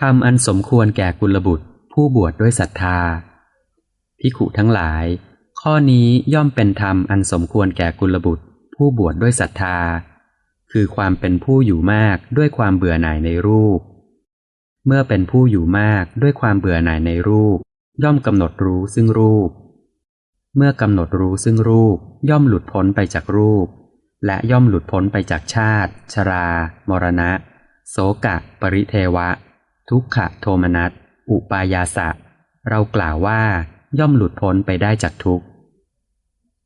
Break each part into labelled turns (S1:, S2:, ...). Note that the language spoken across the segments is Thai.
S1: ทำอันสมควรแก่กุลบุตร ผู้บวชดด้วยศรัทธาพิขุทั้งหลาย ข้อนี้ย่อมเป็นธรรมอันสมควรแก่กุลบุตร ผู้บวชดด้วยศรัทธา คือความเป็นผู้อยู่มากด้วยความเบื่อหน่ายในรูป เมื่อเป็นผู้อยู่มากด้วยความเบื่อหน่ายในรูป ย่อมกำหนดรู้ซึ่งรูป เมื่อกำหนดรู้ซึ่งรูป ย่อมหลุดพ้นไปจากรูป และย่อมหลุดพ้นไปจากชาติ ชรา มรณะ โสกะ ปริเทวะ ทุกขะโทมนัส อุปายาสะ เรากล่าวว่าย่อมหลุดพ้นไปได้จากทุกข์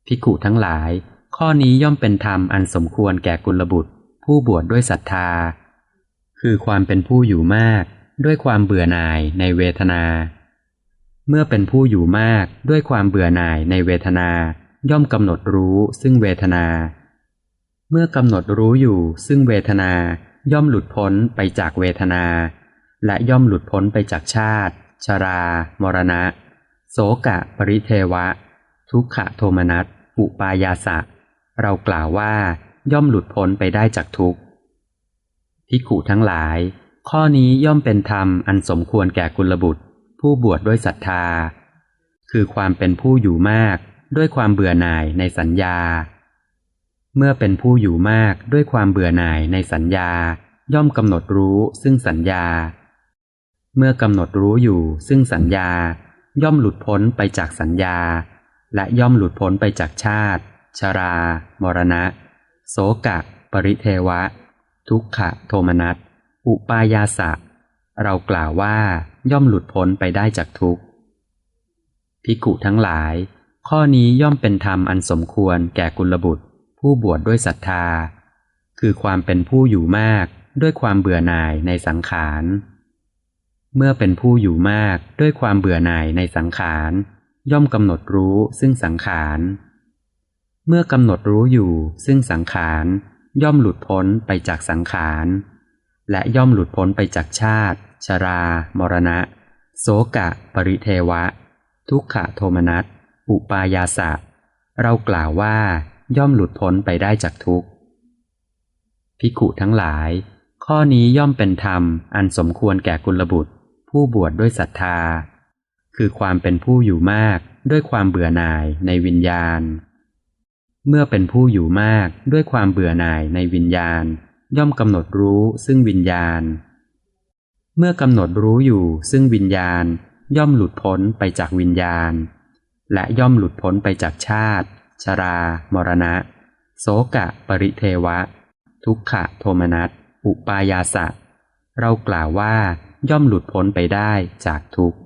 S1: พิกุทั้งหลาย ข้อนี้ย่อมเป็นธรรมอันสมควรแก่กุลบุตร ผู้บวชดด้วยศรัทธา คือความเป็นผู้อยู่มาก ด้วยความเบื่อหน่ายในเวทนา เมื่อเป็นผู้อยู่มากด้วยความเบื่อหน่ายในเวทนา ย่อมกำหนดรู้ซึ่งเวทนา เมื่อกำหนดรู้อยู่ซึ่งเวทนา ย่อมหลุดพ้นไปจากเวทนา และย่อมหลุดพ้นไปจากชาติ ชรา มรณะ โสกะ ปริเทวะ ทุกขะโทมนัสอุปายาสะ เรากล่าวว่าย่อมหลุดพ้นไปได้จากทุกข์พิขุทั้งหลาย ข้อนี้ย่อมเป็นธรรมอันสมควรแก่กุลบุตร ผู้บวชดด้วยศรัทธา คือความเป็นผู้อยู่มากด้วยความเบื่อหน่ายในสัญญา เมื่อเป็นผู้อยู่มากด้วยความเบื่อหน่ายในสัญญา ย่อมกำหนดรู้ซึ่งสัญญา เมื่อกำหนดรู้อยู่ซึ่งสัญญา ย่อมหลุดพ้นไปจากสัญญา และย่อมหลุดพ้นไปจากชาติ ชรา มรณะ โสกะ ปริเทวะ ทุกขะโทมนัส อุปายาสะ เรากล่าวว่าย่อมหลุดพ้นไปได้จากทุกข์พิกขุทั้งหลาย ข้อนี้ย่อมเป็นธรรมอันสมควรแก่กุลบุตร ผู้บวชดด้วยศรัทธา คือความเป็นผู้อยู่มากด้วยความเบื่อหน่ายในสังขาร เมื่อเป็นผู้อยู่มากด้วยความเบื่อหน่ายในสังขาร ย่อมกำหนดรู้ซึ่งสังขาร เมื่อกำหนดรู้อยู่ซึ่งสังขาร ย่อมหลุดพ้นไปจากสังขาร และย่อมหลุดพ้นไปจากชาติ ชรา มรณะ โสกะ ปริเทวะ ทุกขะโทมนัส อุปายาสะ เรากล่าวว่าย่อมหลุดพ้นไปได้จากทุกข์พิขุทั้งหลาย ข้อนี้ย่อมเป็นธรรมอันสมควรแก่กุลบุตร ผู้บวชดด้วยศรัทธา คือความเป็นผู้อยู่มากด้วยความเบื่อหน่ายในวิญญาณ เมื่อเป็นผู้อยู่มากด้วยความเบื่อหน่ายในวิญญาณ ย่อมกำหนดรู้ซึ่งวิญญาณ เมื่อกำหนดรู้อยู่ซึ่งวิญญาณ ย่อมหลุดพ้นไปจากวิญญาณ และย่อมหลุดพ้นไปจากชาติ ชรา มรณะ โสกะ ปริเทวะ ทุกขะโทมนัส อุปายาสะ เรากล่าวว่า ย่อมหลุดพ้นไปได้จากทุกข์